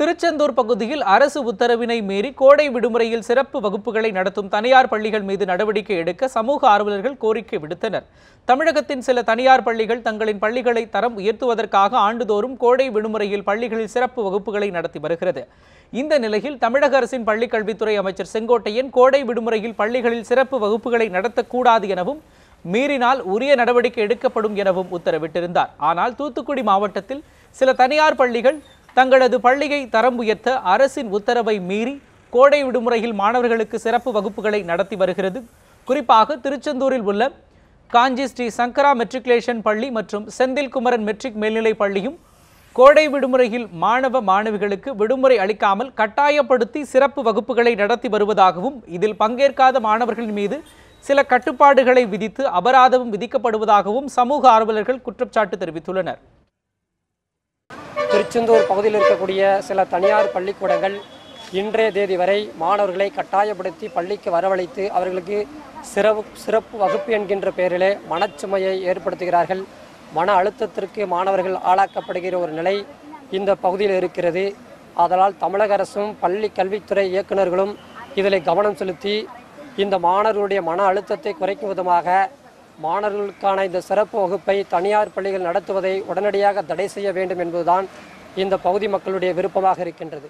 திருச்செந்தூர் பகுதியில் அரசு உத்தரவினை மீறி கோடை விடுமுறையில் சிறப்பு வகுப்புகளை நடத்தும் தனியார் பள்ளிகள் மீது நடவடிக்கை எடுக்க சமூக ஆர்வலர்கள் கோரிக்கை விடுத்தனர். தமிழகத்தின் சில தனியார் பள்ளிகள் தங்களின் பள்ளிகளை தரம் உயர்த்துவதற்காக ஆண்டுதோறும் கோடை விடுமுறையில் பள்ளிகளில் சிறப்பு வகுப்புகளை நடத்தி வருகிறது. இந்த நிலையில் தமிழக அரசின் பள்ளிக்கல்வித்துறை அமைச்சர் செங்கோட்டையன் கோடை விடுமுறையில் பள்ளிகளில் சிறப்பு வகுப்புகளை நடத்தக்கூடாது எனவும் மீறினால் உரிய நடவடிக்கை எடுக்கப்படும் எனவும் உத்தரவிட்டிருந்தார். ஆனால் தூத்துக்குடி மாவட்டத்தில் சில தனியார் பள்ளிகள் தங்களது பள்ளியை தரம் உயர்த்த அரசின் உத்தரவை மீறி கோடை விடுமுறையில் மாணவர்களுக்கு சிறப்பு வகுப்புகளை நடத்தி வருகிறது. குறிப்பாக திருச்செந்தூரில் உள்ள காஞ்சி ஸ்ரீ சங்கரா மெட்ரிகுலேஷன் பள்ளி மற்றும் செந்தில் குமரன் மெட்ரிக் மேல்நிலைப் பள்ளியும் கோடை விடுமுறையில் மாணவ மாணவிகளுக்கு விடுமுறை அளிக்காமல் கட்டாயப்படுத்தி சிறப்பு வகுப்புகளை நடத்தி வருவதாகவும் இதில் பங்கேற்காத மாணவர்கள் மீது சில கட்டுப்பாடுகளை விதித்து அபராதமும் விதிக்கப்படுவதாகவும் சமூக ஆர்வலர்கள் குற்றச்சாட்டு தெரிவித்துள்ளனர். திருச்செந்தூர் பகுதியில் இருக்கக்கூடிய சில தனியார் பள்ளிக்கூடங்கள் இன்றைய தேதி வரை மாணவர்களை கட்டாயப்படுத்தி பள்ளிக்கு வரவழைத்து அவர்களுக்கு சிறப்பு சிறப்பு வகுப்பு என்கின்ற பெயரிலே மனச்சுமையை ஏற்படுத்துகிறார்கள். மன அழுத்தத்திற்கு மாணவர்கள் ஆளாக்கப்படுகிற ஒரு நிலை இந்த பகுதியில் இருக்கிறது. அதனால் தமிழக அரசும் பள்ளி கல்வித்துறை இயக்குநர்களும் இதில் கவனம் செலுத்தி இந்த மாணவர்களுடைய மன அழுத்தத்தை குறைக்கும் விதமாக மாணவர்களுக்கான இந்த சிறப்பு வகுப்பை தனியார் பள்ளிகள் நடத்துவதை உடனடியாக தடை செய்ய வேண்டும் என்பதுதான் இந்த பகுதி மக்களுடைய விருப்பமாக இருக்கின்றது.